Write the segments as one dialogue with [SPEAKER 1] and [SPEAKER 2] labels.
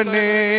[SPEAKER 1] জীবনে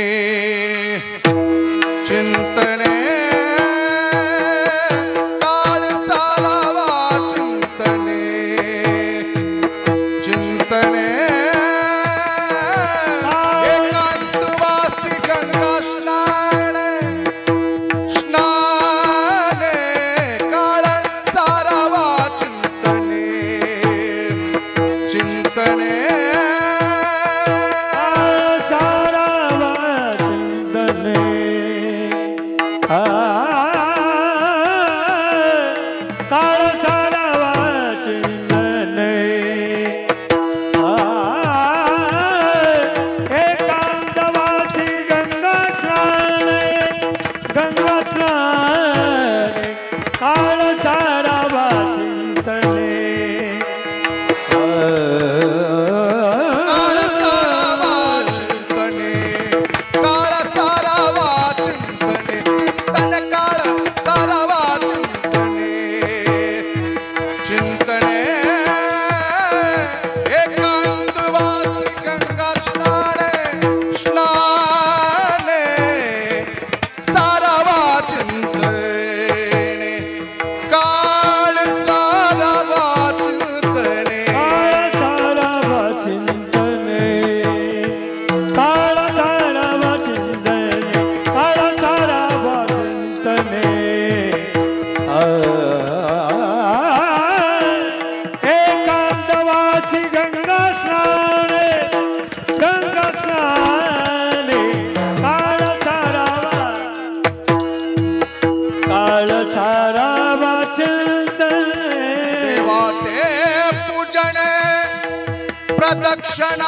[SPEAKER 1] दर्शना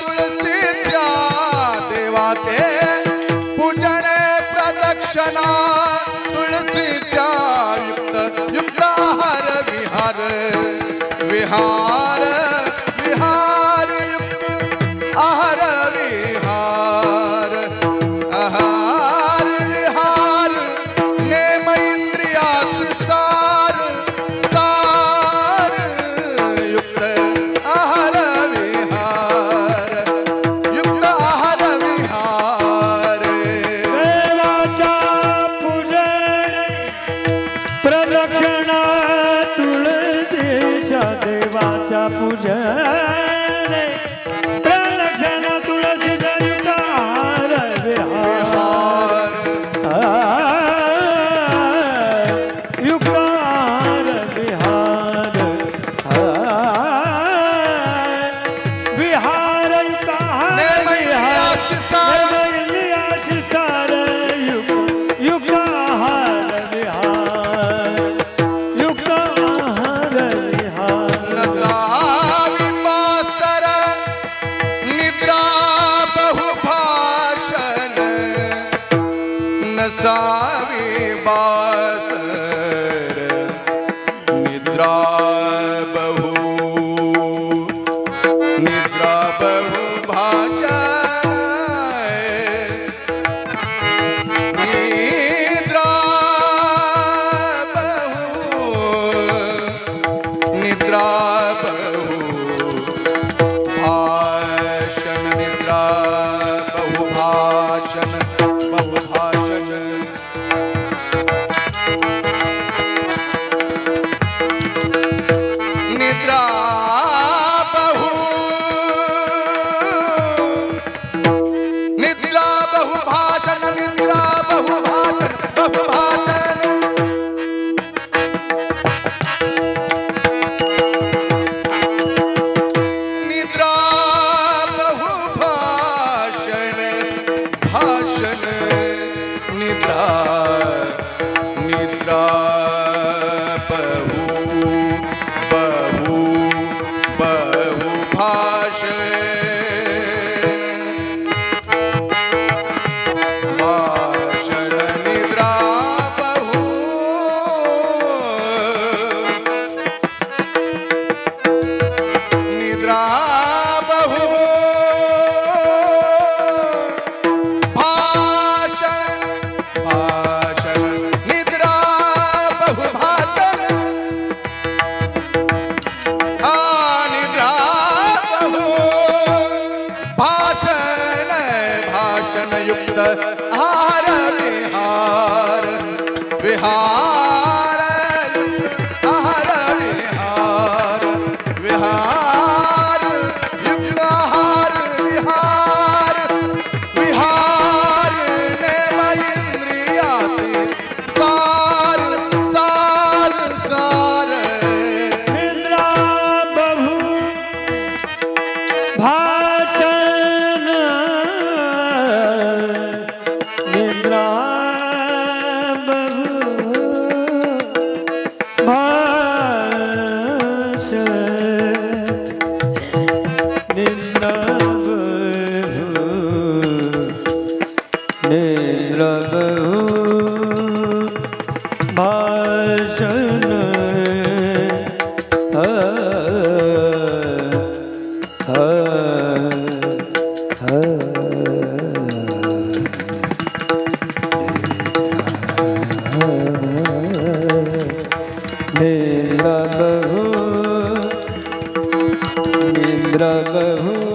[SPEAKER 1] तुळशीच्या देवाचे पूजने प्रदक्षिणा तुळशीच्या युक्त युक्त हर विहार. विहार विहार युक्त आहार.
[SPEAKER 2] We have
[SPEAKER 1] Baba. हार बिहार बिहार हार बिहार बिहार बहु निद्रा बहु